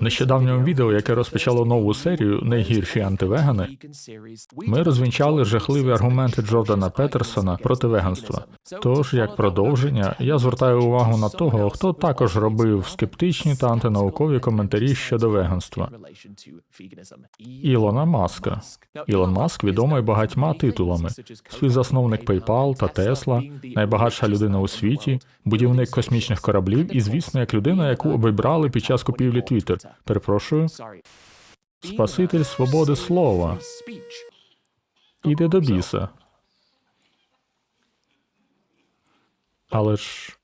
Нещодавньому відео, яке розпочало нову серію найгірші антивегани, ми розвінчали жахливі аргументи Джордана Петерсона проти веганства. Тож, як продовження, я звертаю увагу на того, хто також робив скептичні та антинаукові коментарі щодо веганства. Ілона Маска. Ілон Маск відомий багатьма титулами: співзасновник PayPal та Tesla, найбагатша людина у світі, будівник космічних кораблів і, звісно, як людина, яку обібрали під час купівлі Twitter. Перепрошую, Спаситель свободи слова. Іде до біса. Але ж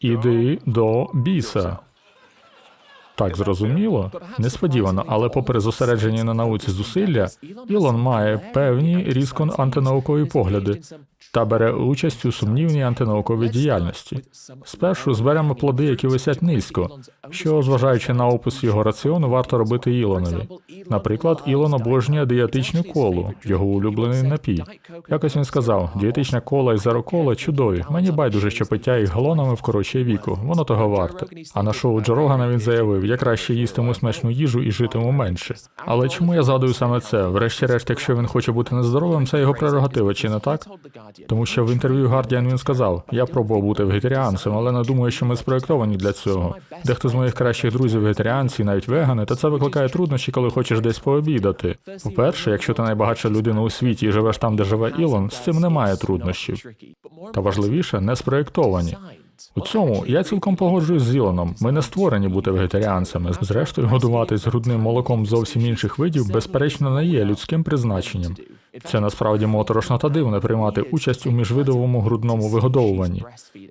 іди до біса. Так, зрозуміло, несподівано, але попри зосереджені на науці зусилля, Ілон має певні різко антинаукові погляди та бере участь у сумнівній антинауковій діяльності. Спершу зберемо плоди, які висять низько, що, зважаючи на опис його раціону, варто робити Ілонові. Наприклад, Ілон обожнює дієтичну колу, його улюблений напій. Якось він сказав: дієтична кола і зерокола чудові. Мені байдуже, що пиття їх галонами вкорочує віку, воно того варте. А на шоу Джо Рогана він заявив: я краще їстиму смачну їжу і житиму менше. Але чому я згадую саме це? Врешті-решт, якщо він хоче бути нездоровим, це його прерогатива, чи не так? Тому що в інтерв'ю Guardian він сказав: я пробував бути вегетаріанцем, але не думаю, що ми спроєктовані для цього. Дехто з моїх кращих друзів вегетаріанці, навіть вегани, та це викликає труднощі, коли хочеш десь пообідати. По-перше, якщо ти найбагатша людина у світі і живеш там, де живе Ілон, з цим немає труднощів. Та важливіше, не спроєктовані. У цьому я цілком погоджуюсь з Ілоном. Ми не створені бути вегетаріанцями. Зрештою, годуватись грудним молоком зовсім інших видів, безперечно, не є людським призначенням. Це насправді моторошно та дивно приймати участь у міжвидовому грудному вигодовуванні.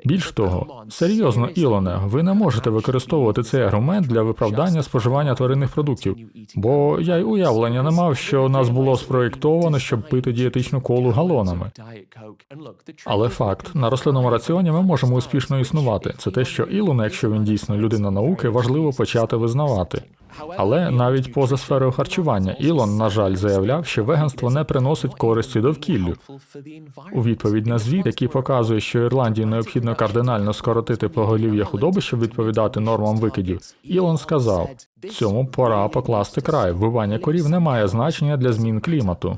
Більш того, серйозно, Ілоне, ви не можете використовувати цей аргумент для виправдання споживання тваринних продуктів, бо я й уявлення не мав, що нас було спроєктовано, щоб пити дієтичну колу галонами. Але факт на рослинному раціоні ми можемо успішно існувати. Це те, що Ілона, якщо він дійсно людина науки, важливо почати визнавати. Але навіть поза сферою харчування Ілон, на жаль, заявляв, що веганство не приносить користі довкіллю. У відповідь на звіт, який показує, що Ірландії необхідно кардинально скоротити поголів'я худоби, щоб відповідати нормам викидів, Ілон сказав: цьому пора покласти край. Вбивання корів не має значення для змін клімату.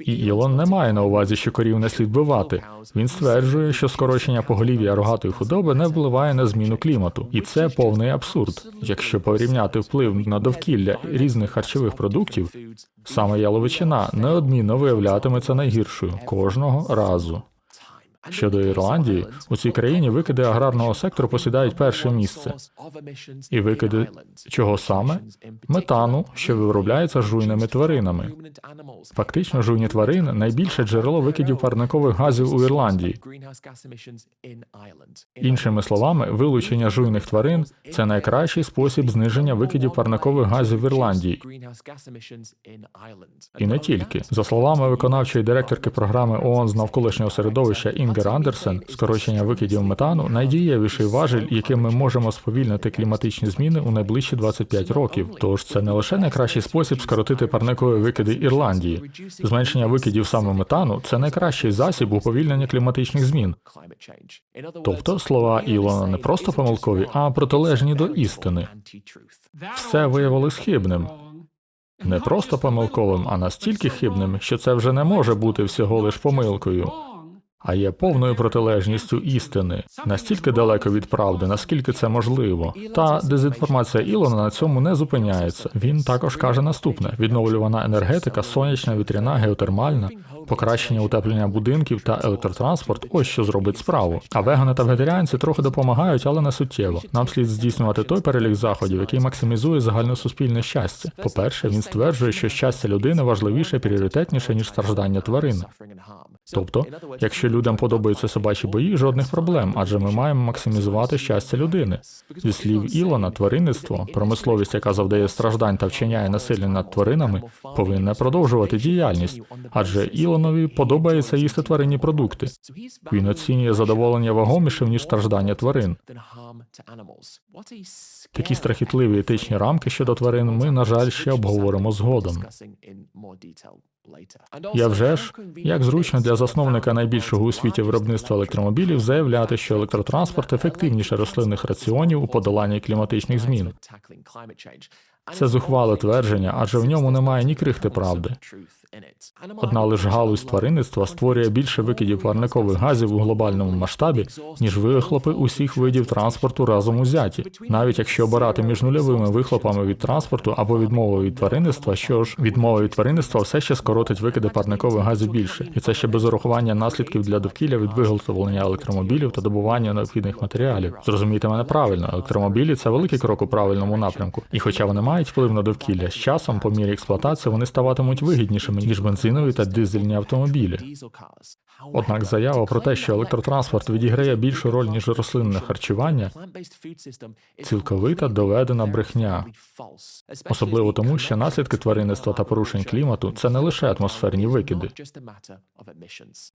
І Ілон не має на увазі, що корів не слід вбивати. Він стверджує, що скорочення поголів'я рогатої худоби не впливає на зміну клімату, і це повний абсурд. Якщо порівняти вплив на довкілля різних харчових продуктів, саме яловичина неодмінно виявлятиметься найгіршою кожного разу. Щодо Ірландії, у цій країні викиди аграрного сектору посідають перше місце. І викиди чого саме? Метану, що виробляється жуйними тваринами. Фактично, жуйні тварини найбільше джерело викидів парникових газів у Ірландії. Іншими словами, вилучення жуйних тварин це найкращий спосіб зниження викидів парникових газів в Ірландії. І не тільки за словами виконавчої директорки програми ООН з навколишнього середовища Андерсен, скорочення викидів метану найдієвіший важель, яким ми можемо сповільнити кліматичні зміни у найближчі 25 років. Тож це не лише найкращий спосіб скоротити парникові викиди Ірландії. Зменшення викидів саме метану це найкращий засіб уповільнення кліматичних змін. Тобто слова Ілона не просто помилкові, а протилежні до істини. Все виявилось хибним. Не просто помилковим, а настільки хибним, що це вже не може бути всього лиш помилкою, а є повною протилежністю істини, настільки далеко від правди, наскільки це можливо. Та дезінформація Ілона на цьому не зупиняється. Він також каже наступне: відновлювана енергетика, сонячна, вітряна, геотермальна. Покращення утеплення будинків та електротранспорт ось що зробить справу. А вегани та вегетаріанці трохи допомагають, але не суттєво. Нам слід здійснювати той перелік заходів, який максимізує загальносуспільне щастя. По-перше, він стверджує, що щастя людини важливіше пріоритетніше ніж страждання тварин. Тобто, якщо людям подобаються собачі бої, жодних проблем, адже ми маємо максимізувати щастя людини. Зі слів Ілона, тваринництво, промисловість, яка завдає страждань та вчиняє насилля над тваринами, повинна продовжувати діяльність, адже Ілонові подобається їсти тваринні продукти. Він оцінює задоволення вагомішим ніж страждання тварин. Такі страхітливі етичні рамки щодо тварин ми, на жаль, ще обговоримо згодом. Я вже ж, як зручно для засновника найбільшого у світі виробництва електромобілів заявляти, що електротранспорт ефективніше рослинних раціонів у подоланні кліматичних змін. Це зухвале твердження, адже в ньому немає ні крихти правди. Одна лише галузь тваринництва створює більше викидів парникових газів у глобальному масштабі, ніж вихлопи усіх видів транспорту разом узяті. Навіть якщо обирати між нульовими вихлопами від транспорту або відмовою від тваринництва, що ж відмова від тваринництва все ще скоротить викиди парникових газів більше, і це ще без урахування наслідків для довкілля від виготовлення електромобілів та добування необхідних матеріалів. Зрозумійте мене правильно, електромобілі це великий крок у правильному напрямку. І хоча вони мають вплив на довкілля, з часом, по мірі експлуатації, вони ставатимуть вигіднішими ніж бензинові та дизельні автомобілі. Однак заява про те, що електротранспорт відіграє більшу роль ніж рослинне харчування, цілковита доведена брехня. особливо тому, що наслідки тваринництва та порушень клімату це не лише атмосферні викиди.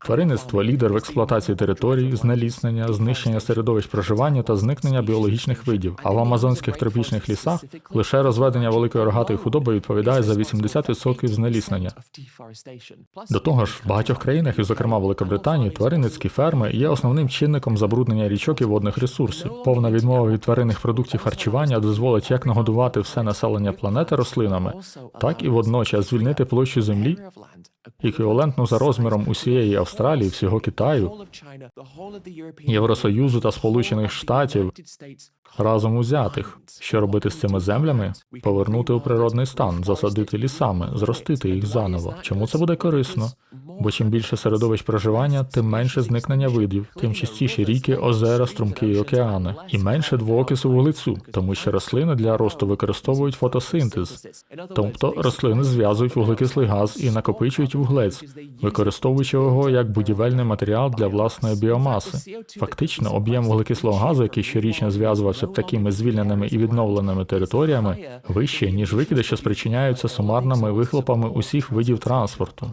Тваринництво лідер в експлуатації територій, знеліснення, знищення середовищ проживання та зникнення біологічних видів. А в амазонських тропічних лісах лише розведення великої рогатої худоби відповідає за 80% знеліснення. До того ж, в багатьох країнах, і зокрема Великобританії, тваринницькі ферми є основним чинником забруднення річок і водних ресурсів. Повна відмова від тваринних продуктів харчування дозволить як нагодувати все населення планети рослинами, так і водночас звільнити площу землі, еквівалентну за розміром усієї Австралії, всього Китаю, Євросоюзу та Сполучених Штатів разом узятих. Що робити з цими землями? Повернути у природний стан, засадити лісами, зростити їх заново. Чому це буде корисно? Бо чим більше середовищ проживання, тим менше зникнення видів, тим чистіші ріки, озера, струмки і океани, і менше двоокису вуглецю, тому що рослини для росту використовують фотосинтез, тобто рослини зв'язують вуглекислий газ і накопичують вуглець, використовуючи його як будівельний матеріал для власної біомаси. Фактично, об'єм вуглекислого газу, який щорічно зв'язувався б такими звільненими і відновленими територіями, вищий, ніж викиди, що спричиняються сумарними вихлопами усіх видів транспорту.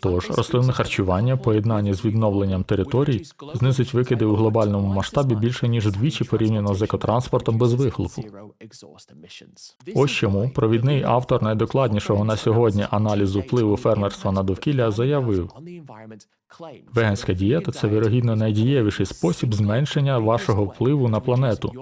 Тож рослинне харчування, поєднання з відновленням територій, знизить викиди у глобальному масштабі більше ніж вдвічі порівняно з екотранспортом без вихлопу. Ось чому провідний автор найдокладнішого на сьогодні аналізу впливу фермерства на довкілля заявив: веганська дієта це вірогідно найдієвіший спосіб зменшення вашого впливу на планету.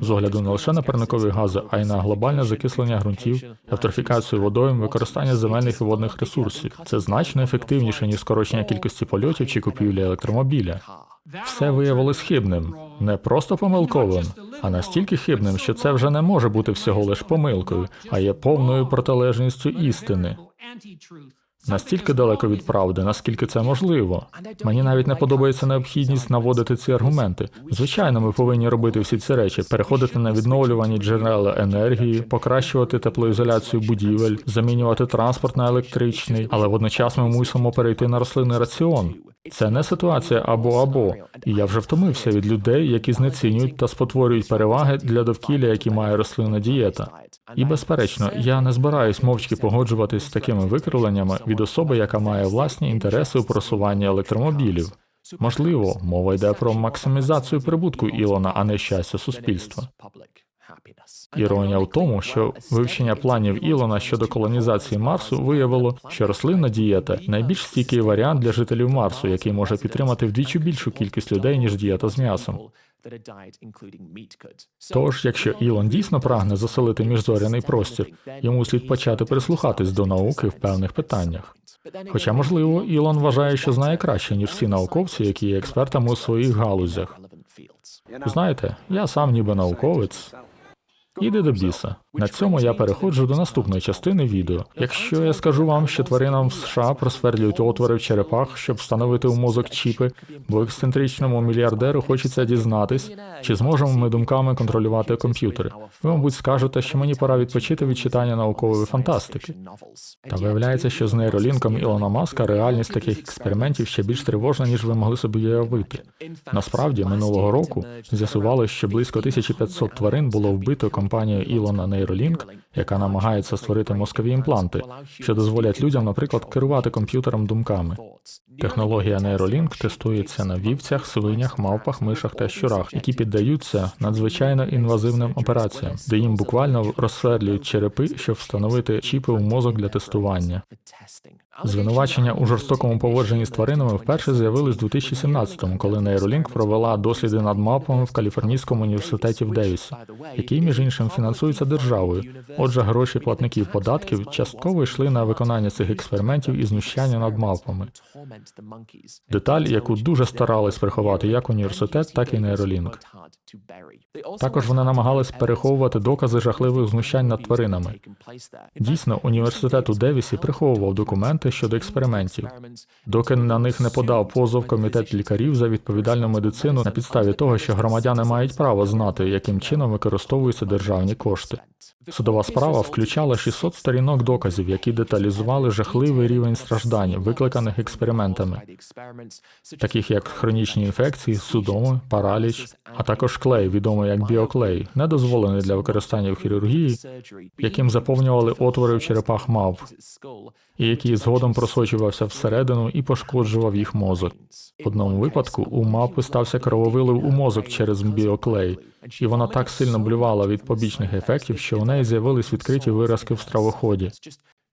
З огляду не лише на парникові гази, а й на глобальне закислення ґрунтів, евтрофікацію водойм, використання земельних і водних ресурсів. Це значно ефективніше ніж скорочення кількості польотів чи купівля електромобіля. Все виявилось хибним, не просто помилковим, а настільки хибним, що це вже не може бути всього лиш помилкою, а є повною протилежністю істини. Настільки далеко від правди, наскільки це можливо. Мені навіть не подобається необхідність наводити ці аргументи. Звичайно, ми повинні робити всі ці речі: переходити на відновлювані джерела енергії, покращувати теплоізоляцію будівель, замінювати транспорт на електричний, але водночас ми мусимо перейти на рослинний раціон. Це не ситуація або або, і я вже втомився від людей, які знецінюють та спотворюють переваги для довкілля, які має рослинна дієта. І безперечно, я не збираюсь мовчки погоджуватись з такими викривленнями від особи, яка має власні інтереси у просуванні електромобілів. Можливо, мова йде про максимізацію прибутку Ілона, а не щастя суспільства. Іронія в тому, що вивчення планів Ілона щодо колонізації Марсу виявило, що рослинна дієта найбільш стійкий варіант для жителів Марсу, який може підтримати вдвічі більшу кількість людей ніж дієта з м'ясом. Тож, якщо Ілон дійсно прагне заселити міжзоряний простір, йому слід почати прислухатись до науки в певних питаннях. Хоча, можливо, Ілон вважає, що знає краще, ніж всі науковці, які є експертами у своїх галузях. Знаєте, я сам ніби науковець. Іди до біса. На цьому я переходжу до наступної частини відео. Якщо я скажу вам, що тваринам в США просверлюють отвори в черепах, щоб встановити у мозок чіпи, бо ексцентричному мільярдеру хочеться дізнатись, чи зможемо ми думками контролювати комп'ютери. Ви, мабуть, скажете, що мені пора відпочити від читання наукової фантастики. Та виявляється, що з нейролінком Ілона Маска реальність таких експериментів ще більш тривожна, ніж ви могли собі уявити. Насправді, минулого року з'ясували, що близько 1500 тварин було вбито компанією Ілона Нейролінк яка намагається створити мозкові імпланти, що дозволять людям, наприклад, керувати комп'ютером думками. Технологія Neuralink тестується на вівцях, свинях, мавпах, мишах та щурах, які піддаються надзвичайно інвазивним операціям, де їм буквально розсверлюють черепи, щоб встановити чіпи у мозок для тестування. Звинувачення у жорстокому поводженні з тваринами вперше з'явились у 2017-му, коли Neuralink провела досліди над мавпами в Каліфорнійському університеті в Девісі, який, між іншим, фінансується державою. Отже, гроші платників податків частково йшли на виконання цих експериментів і знущання над мавпами. Деталь, яку дуже старались приховати як університет, так і Neuralink. Також вони намагались переховувати докази жахливих знущань над тваринами. Дійсно, університет у Девісі приховував документи щодо експериментів, доки на них не подав позов комітет лікарів за відповідальну медицину на підставі того, що громадяни мають право знати, яким чином використовуються державні кошти. Судова справа включала 600 сторінок доказів, які деталізували жахливий рівень страждань, викликаних експериментами, таких як хронічні інфекції, судоми, параліч, а також клей, відомий як біоклей, не дозволений для використання в хірургії, яким заповнювали отвори в черепах мавп, і який згодом просочувався всередину і пошкоджував їх мозок. В одному випадку у мавпи стався крововилив у мозок через біоклей, і вона так сильно блювала від побічних ефектів, що у неї з'явились відкриті виразки в стравоході.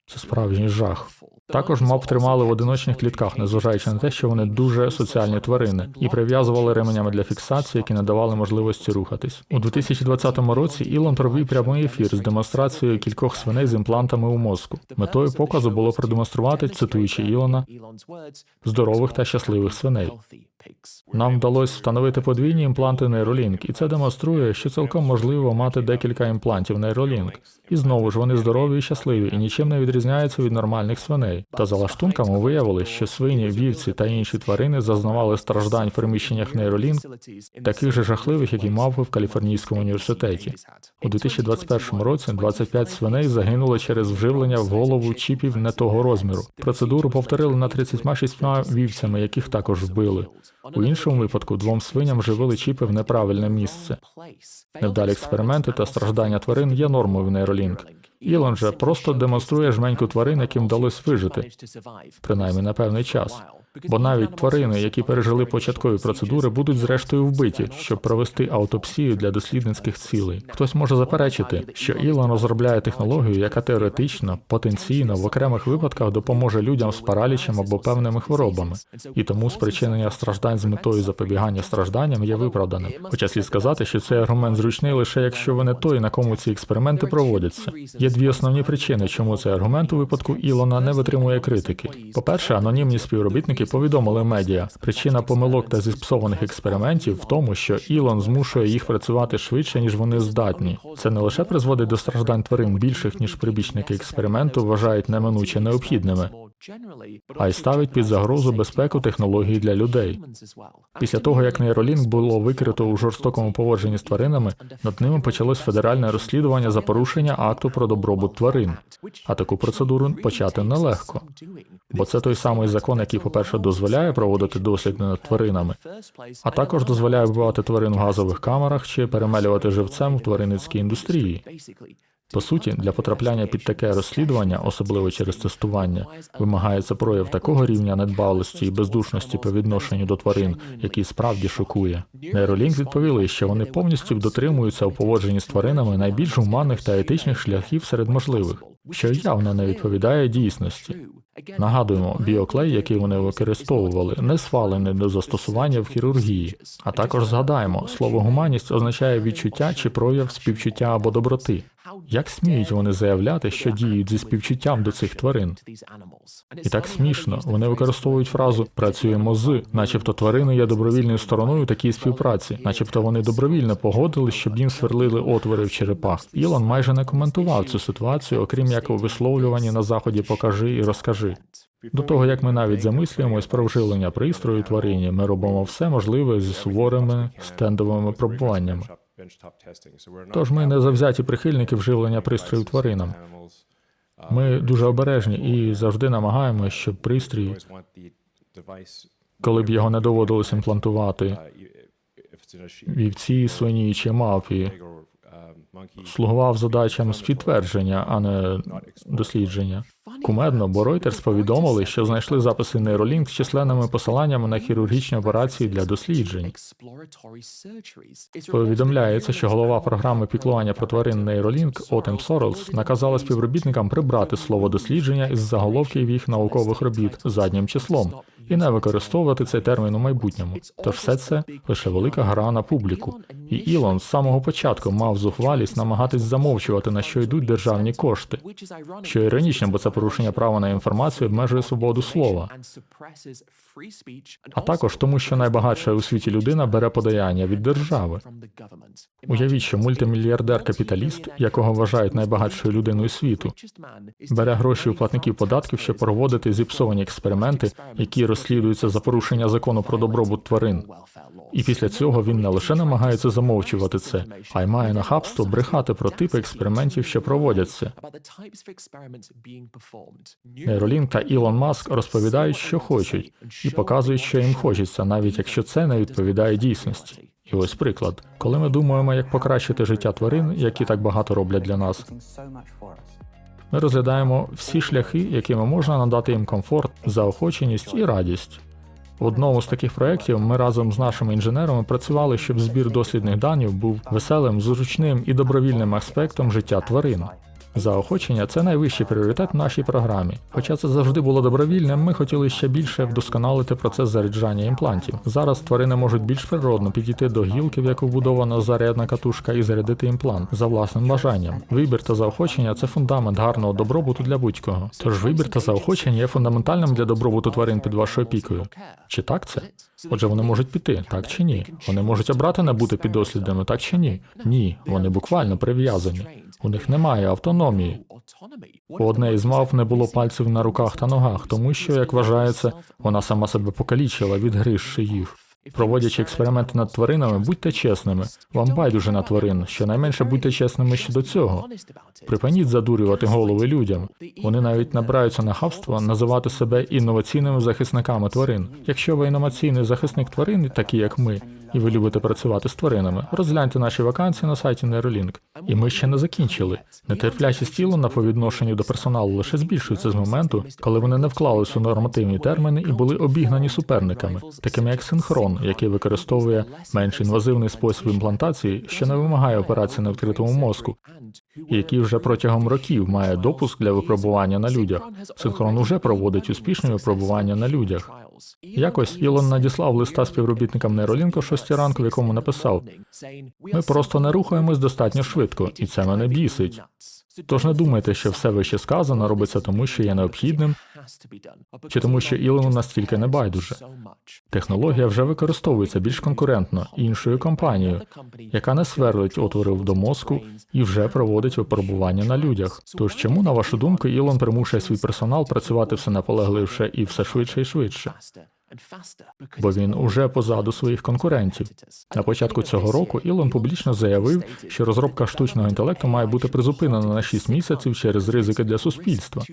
Це справжній жах. Також мавп тримали в одиночних клітках, незважаючи на те, що вони дуже соціальні тварини, і прив'язували ременями для фіксації, які не давали можливості рухатись. У 2020 році Ілон провів прямий ефір з демонстрацією кількох свиней з імплантами у мозку. Метою показу було продемонструвати, цитуючи Ілона, здорових та щасливих свиней. Нам вдалося встановити подвійні імпланти Neuralink, і це демонструє, що цілком можливо мати декілька імплантів Neuralink. І знову ж вони здорові і щасливі і нічим не відрізняються від нормальних свиней. Та за лаштунками виявили, що свині, вівці та інші тварини зазнавали страждань в приміщеннях нейролін, таких же жахливих, як і мавпи в Каліфорнійському університеті. У 2021 році 25 свиней загинули через вживлення в голову чіпів не того розміру. Процедуру повторили на 36 вівцями, яких також вбили. У іншому випадку двом свиням живили чіпи в неправильне місце. Невдалі експерименти та страждання тварин є нормою в нейролінк. Ілон же просто демонструє жменьку тварин, яким вдалося вижити, принаймні на певний час. Бо навіть тварини, які пережили початкові процедури, будуть зрештою вбиті, щоб провести аутопсію для дослідницьких цілей. Хтось може заперечити, що Ілон розробляє технологію, яка теоретично, потенційно в окремих випадках допоможе людям з паралічем або певними хворобами, і тому спричинення страждань з метою запобігання стражданням є виправданим. Хоча слід сказати, що цей аргумент зручний лише якщо ви не той, на кому ці експерименти проводяться. Є дві основні причини, чому цей аргумент у випадку Ілона не витримує критики. По-перше, анонімні співробітники повідомили медіа. Причина помилок та зіпсованих експериментів в тому, що Ілон змушує їх працювати швидше, ніж вони здатні. Це не лише призводить до страждань тварин більших, ніж прибічники експерименту вважають неминуче необхідними, а й ставить під загрозу безпеку технологій для людей. Після того, як нейролінк було викрито у жорстокому поводженні з тваринами, над ними почалось федеральне розслідування за порушення акту про добробут тварин. А таку процедуру почати нелегко. Бо це той самий закон, який, по-перше, дозволяє проводити досліди над тваринами, а також дозволяє вбивати тварин в газових камерах чи перемелювати живцем в тваринницькій індустрії. По суті, для потрапляння під таке розслідування, особливо через тестування, вимагається прояв такого рівня недбалості і бездушності по відношенню до тварин, який справді шокує. Нейролінк відповіли, що вони повністю дотримуються у поводженні з тваринами найбільш гуманних та етичних шляхів серед можливих, що явно не відповідає дійсності. Нагадуємо, біоклей, який вони використовували, не свалений до застосування в хірургії. А також згадаємо, слово гуманність означає відчуття чи прояв співчуття або доброти. Як сміють вони заявляти, що діють зі співчуттям до цих тварин? І так смішно. Вони використовують фразу працюємо з, начебто тварини є добровільною стороною такій співпраці, начебто вони добровільно погодили, щоб їм сверлили отвори в черепах. Ілон майже не коментував цю ситуацію, окрім як у висловлюванні на заході покажи і розкажи. До того як ми навіть замислюємось про вживлення пристрою тварині, ми робимо все можливе зі суворими стендовими пробуваннями. Тож ми не завзяті прихильники вживлення пристрою тваринам. Ми дуже обережні і завжди намагаємося, щоб пристрій, коли б його не доводилось імплантувати вівці, свині чи мавпі, слугував задачам з підтвердження, а не дослідження. Кумедно, бо Reuters повідомили, що знайшли записи нейролінк з численними посиланнями на хірургічні операції для досліджень. Повідомляється, що голова програми піклування про тварин Нейролінк Отем Сорелс наказала співробітникам прибрати слово дослідження із заголовків їх наукових робіт заднім числом і не використовувати цей термін у майбутньому. Тож все це лише велика гра на публіку. І Ілон з самого початку мав зухвалість намагатись замовчувати на що йдуть державні кошти. Що іронічно, бо це порушення права на інформацію обмежує свободу слова. А також тому, що найбагатша у світі людина бере подаяння від держави. Уявіть, що мультимільярдер-капіталіст, якого вважають найбагатшою людиною світу, бере гроші у платників податків, щоб проводити зіпсовані експерименти, які розслідуються за порушення закону про добробут тварин. І після цього він не лише намагається замовчувати це, а й має нахабство брехати про типи експериментів, що проводяться. Нейролінк та Ілон Маск розповідають, що хочуть, і показують, що їм хочеться, навіть якщо це не відповідає дійсності. І ось приклад, коли ми думаємо, як покращити життя тварин, які так багато роблять для нас, ми розглядаємо всі шляхи, якими можна надати їм комфорт, заохоченість і радість. В одному з таких проєктів ми разом з нашими інженерами працювали, щоб збір дослідних даних був веселим, зручним і добровільним аспектом життя тварин. Заохочення це найвищий пріоритет в нашій програмі. Хоча це завжди було добровільним, ми хотіли ще більше вдосконалити процес заряджання імплантів. Зараз тварини можуть більш природно підійти до гілки, в яку вбудована зарядна катушка, і зарядити імплант за власним бажанням. Вибір та заохочення це фундамент гарного добробуту для будь-кого. Тож вибір та заохочення є фундаментальним для добробуту тварин під вашою опікою. Чи так це? Отже, вони можуть піти, так чи ні? Вони можуть обрати не бути піддослідними, так чи ні? Ні, вони буквально прив'язані. У них немає автономії. У одне із мав не було пальців на руках та ногах, тому що, як вважається, вона сама себе покалічила, відгризши їх. Проводячи експерименти над тваринами, будьте чесними. Вам байдуже на тварин. Щонайменше будьте чесними щодо цього. Припиніть задурювати голови людям. Вони навіть набираються нахабства називати себе інноваційними захисниками тварин. Якщо ви інноваційний захисник тварин, такі як ми, і ви любите працювати з тваринами, розгляньте наші вакансії на сайті Neuralink. І ми ще не закінчили. Нетерплячість Ілона по відношенню до персоналу лише збільшується з моменту, коли вони не вклались у нормативні терміни і були обігнані суперниками, такими як синхрон, який використовує менш інвазивний спосіб імплантації, що не вимагає операції на відкритому мозку, і який вже протягом років має допуск для випробування на людях. Синхрон уже проводить успішні випробування на людях. Якось Ілон надіслав листа співробітникам Нейролінку о 6 ранку, в якому написав: Ми просто не рухаємось достатньо швидко, і це мене бісить. Тож не думайте, що все вище сказано робиться тому, що є необхідним, чи тому, що Ілону настільки не байдуже. Технологія вже використовується більш конкурентно іншою компанією, яка не сверлить отворів до мозку і вже проводить випробування на людях. Тож чому, на вашу думку, Ілон примушує свій персонал працювати все наполегливше і все швидше і швидше? Бо він уже позаду своїх конкурентів. На початку цього року Ілон публічно заявив, що розробка штучного інтелекту має бути призупинена на 6 місяців через ризики для суспільства.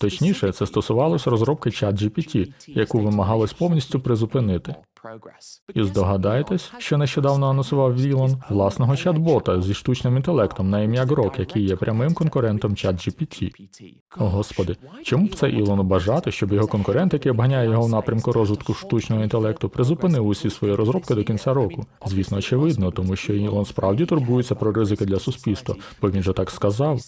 Точніше, це стосувалося розробки ChatGPT, яку вимагалось повністю призупинити. І здогадаєтесь, що нещодавно анонсував Ілон власного чат-бота зі штучним інтелектом на ім'я Грок, який є прямим конкурентом ChatGPT. О господи, чому б це Ілону бажати, щоб його конкурент, який обганяє його в напрямку розвитку штучного інтелекту, призупинив усі свої розробки до кінця року? Звісно, очевидно, тому що Ілон справді турбується про ризики для суспільства, бо він же так сказав.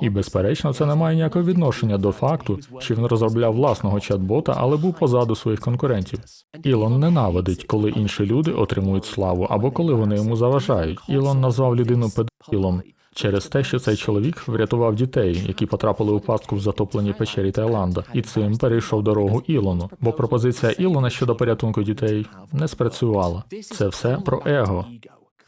І безперечно, це не має ніякого відношення до факту, що він розробляв власного чат-бота, але був позаду своїх конкурентів. Ілон ненавидить, коли інші люди отримують славу або коли вони йому заважають. Ілон назвав людину педофілом через те, що цей чоловік врятував дітей, які потрапили у пастку в затопленій печері Таїланда, і цим перейшов дорогу Ілону. Бо пропозиція Ілона щодо порятунку дітей не спрацювала. Це все про его.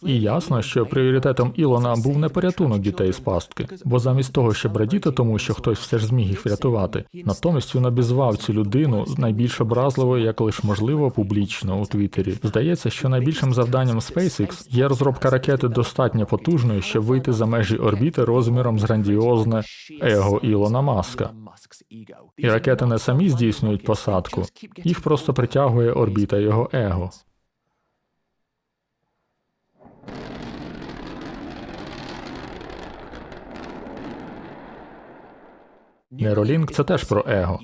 І ясно, що пріоритетом Ілона був не порятунок дітей з пастки, бо замість того, щоб радіти тому, що хтось все ж зміг їх врятувати, натомість він обізвав цю людину найбільш образливою, як лише можливо, публічно у Твіттері. Здається, що найбільшим завданням SpaceX є розробка ракети достатньо потужною, щоб вийти за межі орбіти розміром з грандіозне его Ілона Маска. І ракети не самі здійснюють посадку, їх просто притягує орбіта його его. Нейролінк це теж про его.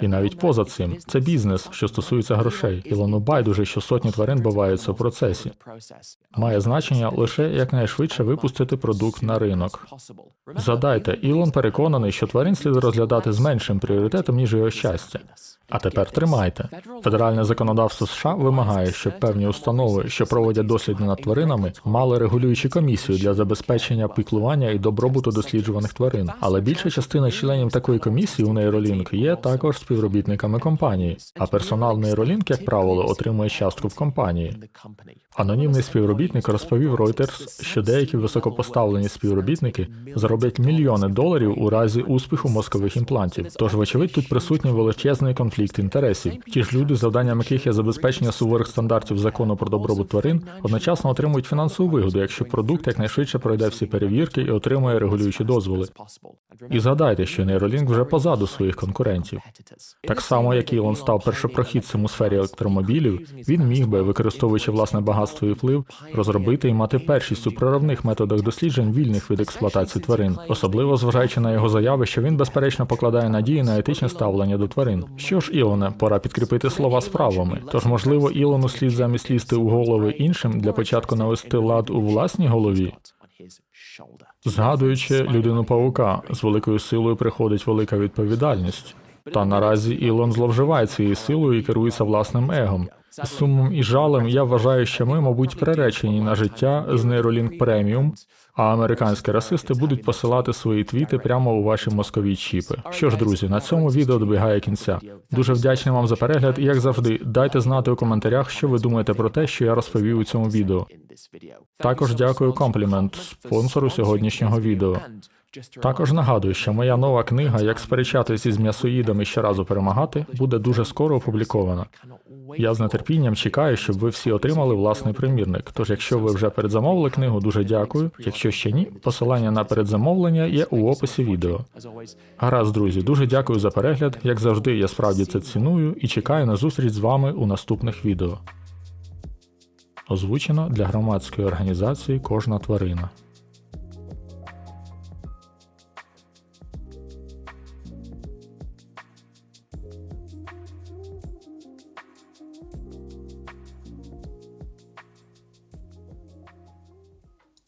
І навіть поза цим це бізнес, що стосується грошей. Ілону байдуже, що сотні тварин буваються в процесі. Має значення лише якнайшвидше випустити продукт на ринок. Згадайте, Ілон переконаний, що тварин слід розглядати з меншим пріоритетом, ніж його щастя. А тепер тримайте. Федеральне законодавство США вимагає, щоб певні установи, що проводять досліди над тваринами, мали регулюючу комісію для забезпечення піклування і добробуту досліджуваних тварин. Але більша частина членів такої комісії у Neuralink є також співробітниками компанії, а персонал Neuralink, як правило, отримує частку в компанії. Анонімний співробітник розповів Reuters, що деякі високопоставлені співробітники зароблять мільйони доларів у разі успіху мозкових імплантів. Тож, вочевидь, тут присутній величезний конфлікт інтересів. Ті ж люди, завданням яких є забезпечення суворих стандартів закону про добробут тварин, одночасно отримують фінансову вигоду, якщо продукт якнайшвидше пройде всі перевірки і отримує регулюючі дозволи. І згадайте, що Neuralink вже позаду своїх конкурентів. Так само, як Ілон став першопрохідцем у сфері електромобілів, він міг би, використовуючи власне багатство і вплив, розробити і мати першість у проривних методах досліджень вільних від експлуатації тварин, особливо зважаючи на його заяви, що він безперечно покладає надії на етичне ставлення до тварин. Що ж, Ілоне, пора підкріпити слова справами. Тож, можливо, Ілону слід замість лізти у голови іншим для початку навести лад у власній голові. Згадуючи людину павука, з великою силою приходить велика відповідальність. Та наразі Ілон зловживає цією силою і керується власним егом. З сумом і жалем я вважаю, що ми, мабуть, приречені на життя з Neuralink Premium, а американські расисти будуть посилати свої твіти прямо у ваші мозкові чіпи. Що ж, друзі, на цьому відео добігає кінця. Дуже вдячний вам за перегляд, і як завжди, дайте знати у коментарях, що ви думаєте про те, що я розповів у цьому відео. Також дякую комплімент спонсору сьогоднішнього відео. Також нагадую, що моя нова книга Як сперечатися з м'ясоїдами щоразу перемагати буде дуже скоро опублікована. Я з нетерпінням чекаю, щоб ви всі отримали власний примірник. Тож, якщо ви вже передзамовили книгу, дуже дякую. Якщо ще ні, посилання на передзамовлення є у описі відео. Гаразд, друзі, дуже дякую за перегляд. Як завжди, я справді це ціную і чекаю на зустріч з вами у наступних відео. Озвучено для громадської організації Кожна тварина.